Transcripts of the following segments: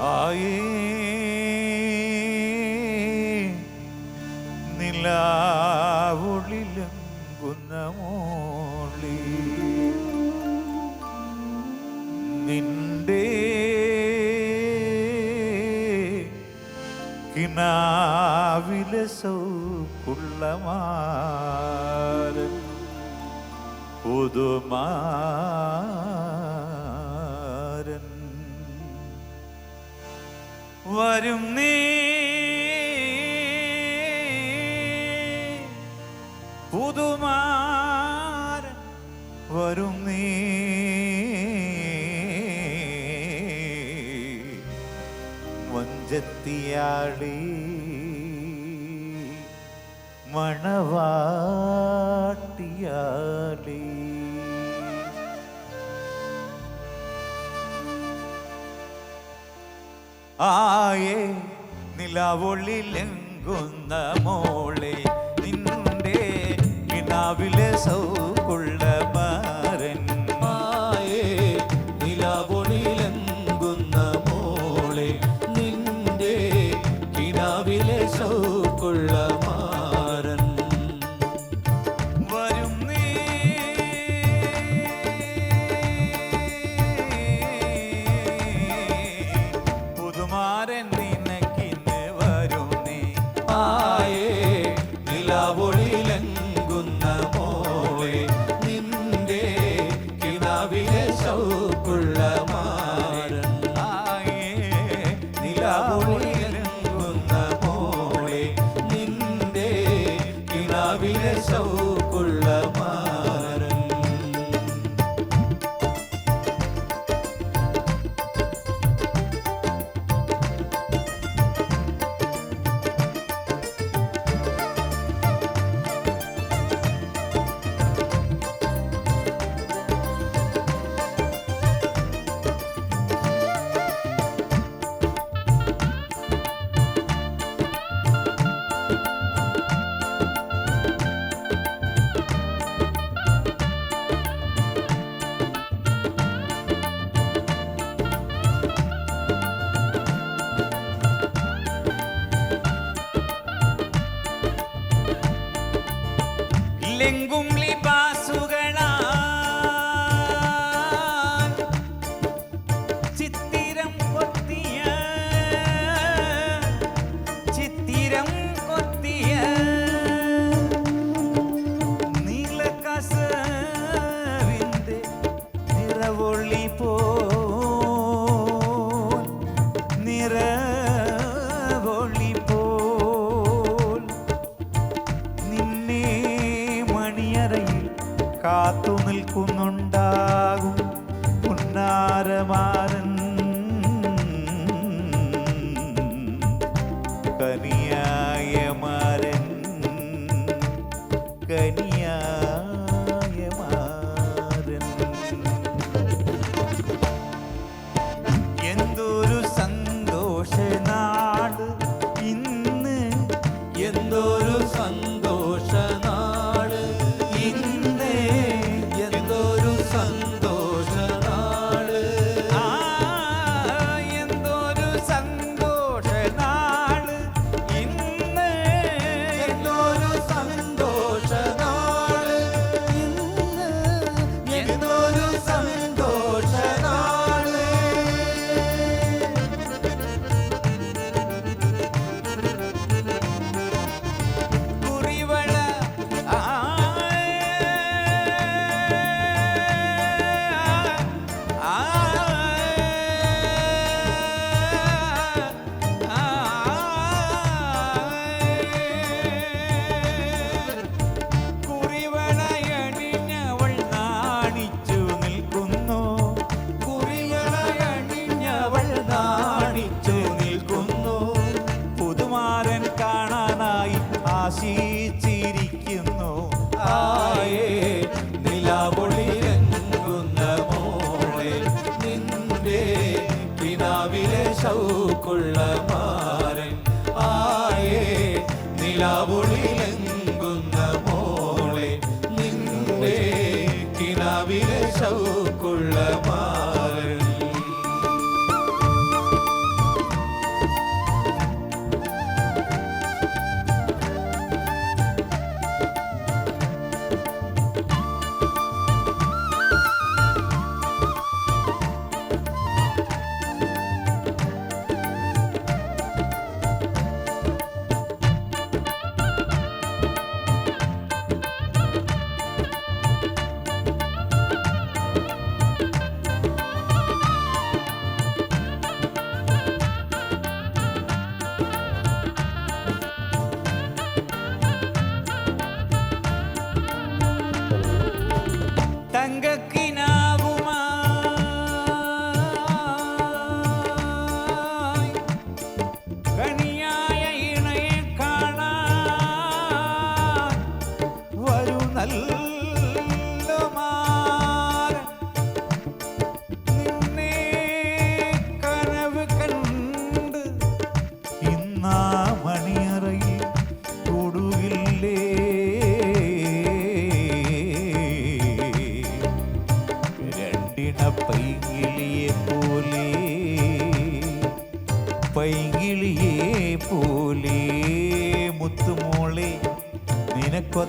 ആയി. നിലാവുളിലെങ്കുന്ന മോളി. നിന്റെ കിനാവിലെ സൗക്കുള്ളമാരൻ പുതുമാ വരും നീ. പുതുമാര വരും നീ. വഞ്ചത്തിയാടി മണവാട്ടിയാടി ആയേ നിലവൊള്ളിലെങ്കുന്ന മോളെ. கனாவிலே சவுக்குள்ளமா வில்லிங்கும் மரமா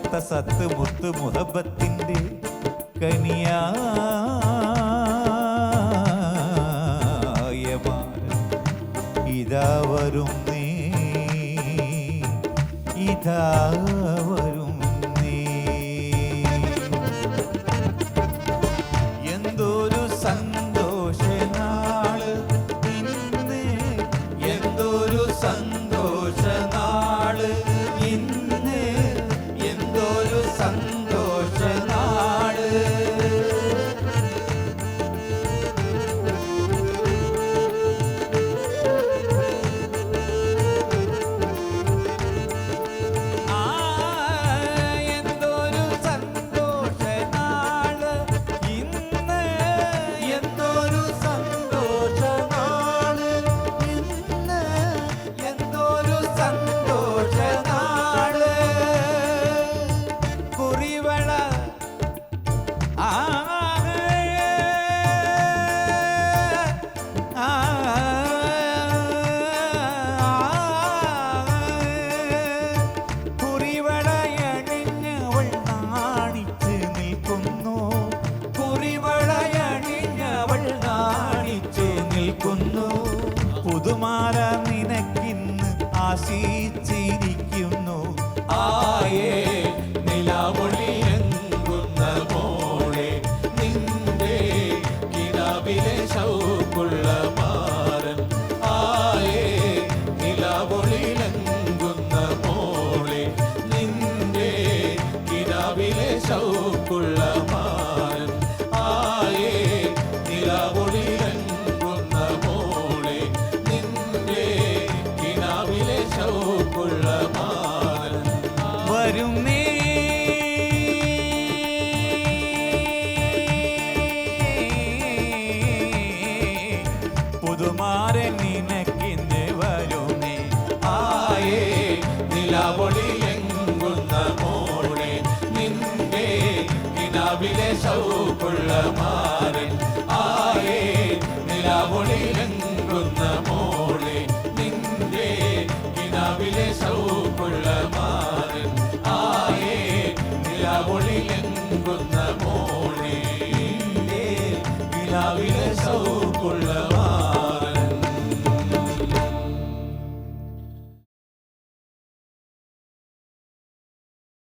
നിനക്കൊത്ത സത്ത് മുത്ത് മുഹബത്തിൻ്റെ കനിയായമാരൻ ഇതാ വരും നീ ഇതാ